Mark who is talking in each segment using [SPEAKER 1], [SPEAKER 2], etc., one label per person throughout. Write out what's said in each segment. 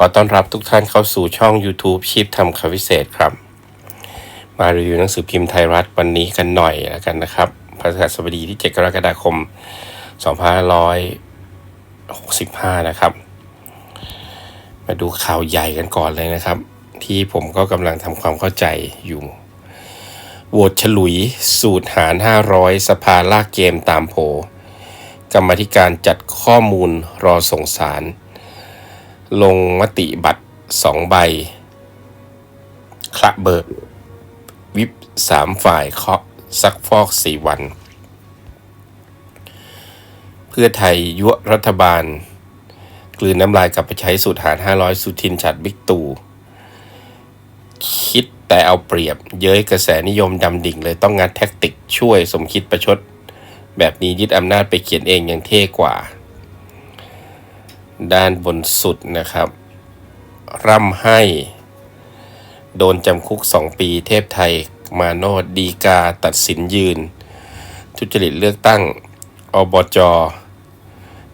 [SPEAKER 1] ขอต้อนรับทุกท่านเข้าสู่ช่อง YouTube ชีพทำคำวิเศษครับ มารีวิวหนังสือพิมพ์ไทยรัฐวันนี้กันหน่อยแล้วกันนะครับพระสบดีที่ 7 กรกฎาคม 2565 นะครับ มาดูข่าวใหญ่กันก่อนเลยนะครับ ที่ผมก็กำลังทำความเข้าใจอยู่โหวตฉลุย สูตรหาร 500 สภาลากเกมตามโผกรรมธิการจัดข้อมูลรอส่งสาร ลงมติบัตรสองใบคละเบิกวิปสามฝ่ายเคาะซักฟอกสี่วัน เพื่อไทยยุรัฐบาล กลืนน้ำลายกลับไปใช้สูตรหาร 500 สุทินฉัดบิ๊กตู่คิดแต่เอาเปรียบเย้ยกระแสนิยมดำดิ่งเลยต้องงัดแท็กติกช่วยสมคิดประชด แบบนี้ยึดอำนาจไปเขียนเองยังเท่กว่า ด้านบนสุดนะครับ ร่ำให้ โดนจำคุก 2 ปีเทพไทยมาโนดดีกาตัดสินยืน ทุจริตเลือกตั้งอบจ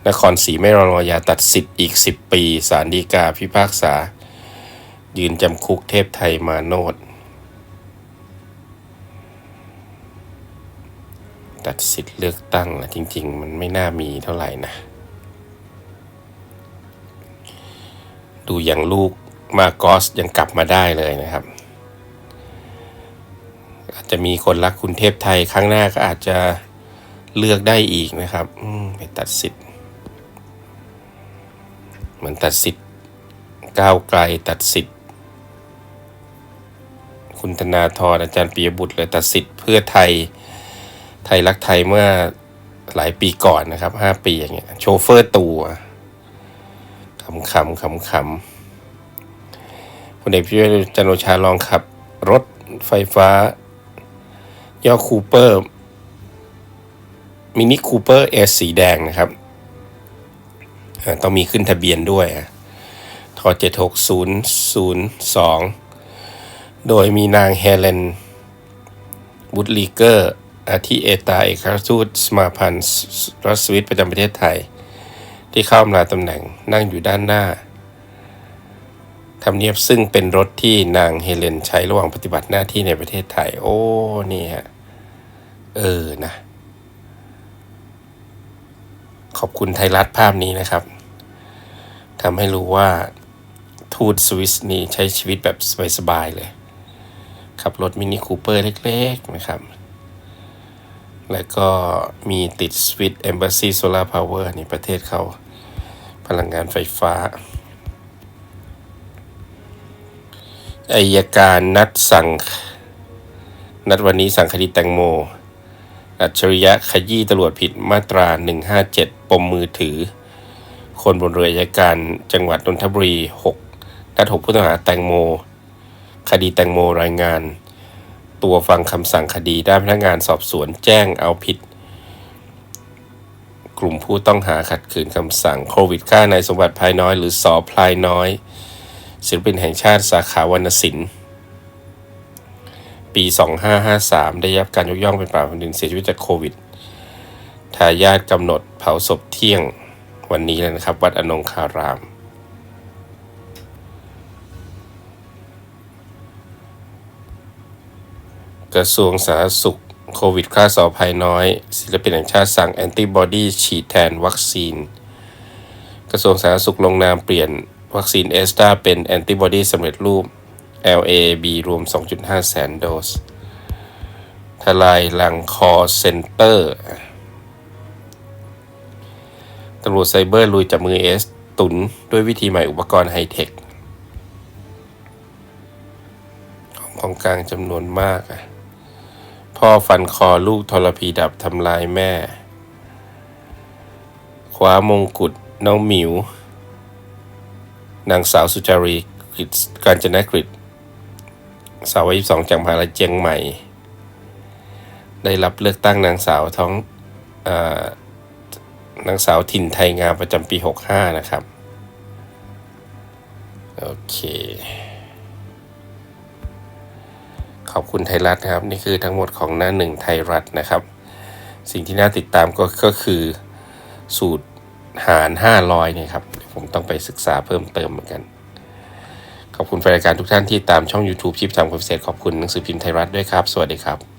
[SPEAKER 1] นครศรีไม่รอลอยาตัดสิทธิ์อีก 10 ปีสารดีกาพิพากษา ยืนจำคุกเทพไทยมาโนดตัดสิทธิ์เลือกตั้งนะจริง ๆ มันไม่น่ามีเท่าไหร่นะ ดูอย่างลูกมากอสยังกลับมาได้เลยนะครับ อาจจะมีคนรักคุณเทพไทยครั้งหน้าก็อาจจะเลือกได้อีกนะครับไปตัดสิทธิ์เหมือนตัดสิทธิ์ก้าวไกลตัดสิทธิ์คุณธนาธรอาจารย์ปียบุตรเลยตัดสิทธิ์เพื่อไทยไทยรักไทยเมื่อหลายปีก่อนนะครับห้าปีอย่างเงี้ยโชเฟอร์ตัวำขำขำขำพลเอกพิยุทธ์จันโอชาลองขับ รถไฟฟ้า ย่อคูเปอร์ มินิคูเปอร์เอสสีแดงนะครับ ต้องมีขึ้นทะเบียนด้วยทอ76002 โดยมีนางเฮเลนบุตลีเกอร์อาทิเอตาเอกอัครทูตสมาพันธ์รัสวิตประจำประเทศไทย ที่เข้ามาตำแหน่งนั่งอยู่ด้านหน้าทำเนียบซึ่งเป็นรถที่นางเฮเลนใช้ระหว่างปฏิบัติหน้าที่ในประเทศไทย โอ้นี่ฮะเออนะ ขอบคุณไทยรัฐภาพนี้นะครับทำให้รู้ว่าทูตสวิสนี่ใช้ชีวิตแบบสบายๆเลยขับรถมินิคูเปอร์เล็กๆนะครับ แล้วก็มีติดสวิตเอมบ s ซีโซลาร์พาวเวอร์นี่ประเทศเขา พลังงานไฟฟ้าอายการนัดสั่ง นัดวันนี้สั่งคดีแตงโม อัจฉริยะขยี้ตำรวจผิดมาตรา 157 ปมมือถือ คนบนเรืออายการจังหวัดนนทบุรี 6 นัด 6 ผู้ต้องหาแตงโม คดีแตงโมรายงาน ตัวฟังคำสั่งคดีด้านพนักงานสอบสวนแจ้งเอาผิด ลุ่มผู้ต้องหาขัดขืนคำสั่งโควิดฆ่านายสมบัติภายน้อย หรือสอพลายน้อย ศิลปินแห่งชาติสาขาวรรณศิลป์ปี 2553 ได้รับการยกย่องเป็นป่าแผ่นดินเสียชีวิตจากโควิด ทายาทกำหนดเผาศพเที่ยงวันนี้แล้วนะครับ วัดอนงคาราม กระทรวงสาธารณสุข โควิดฆ่าสอภัยน้อย ศิลปินแห่งชาติสั่งแอนติบอดีฉีดแทนวัคซีน กระทรวงสาธารณสุขลงนามเปลี่ยนวัคซีนเอสตราเป็นแอนติบอดีสำเร็จรูป LAB รวม 2.5 แสนโดส ทลายหลังคอเซ็นเตอร์ตำรวจไซเบอร์ลุยจับมือเอสตุนด้วยวิธีใหม่อุปกรณ์ไฮเทค ของกลางจำนวนมากอะ พ่อฟันคอลูกทรพีดับทำลายแม่ คว้ามงกุฎน้องหมิว นางสาวสุจารีกฤษการจนกฤษสาววัย22จากมหาลัยเจียงใหม่ ได้รับเลือกตั้งนางสาวท้องอนางสาวถิ่นไทยงามประจำปี 65 นะครับ โอเค ขอบคุณไทยรัฐนะครับ นี่คือทั้งหมดของหน้าหนึ่งไทยรัฐนะครับ สิ่งที่น่าติดตามก็ก็คือสูตรหาร 500เนี่ยครับผมต้องไปศึกษาเพิ่มเติมเหมือนกัน ขอบคุณแฟนรายการทุกท่านที่ตามช่อง YouTube ชิปทำความเกษตขอบคุณหนังสือพิมพ์ไทยรัฐด้วยครับ สวัสดีครับ